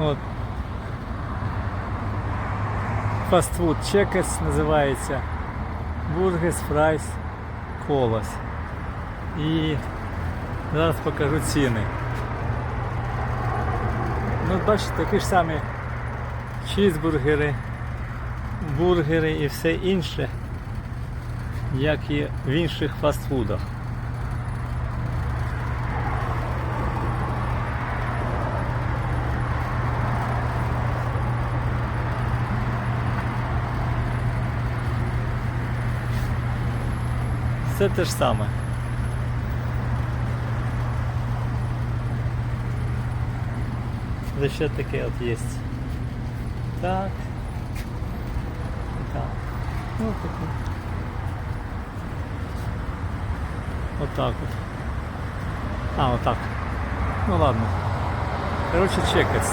От. Фастфуд Чекес називається. Бургес, фрайс, колос. І зараз покажу ціни. Ну, бачите, такі ж самі чізбургери, бургери і все інше, як і в інших фастфудах. Все те ж саме. Де ще таке от є. Так. Так. Ну таке. Отак от. А, отак. Ну ладно. Коротше, чекець.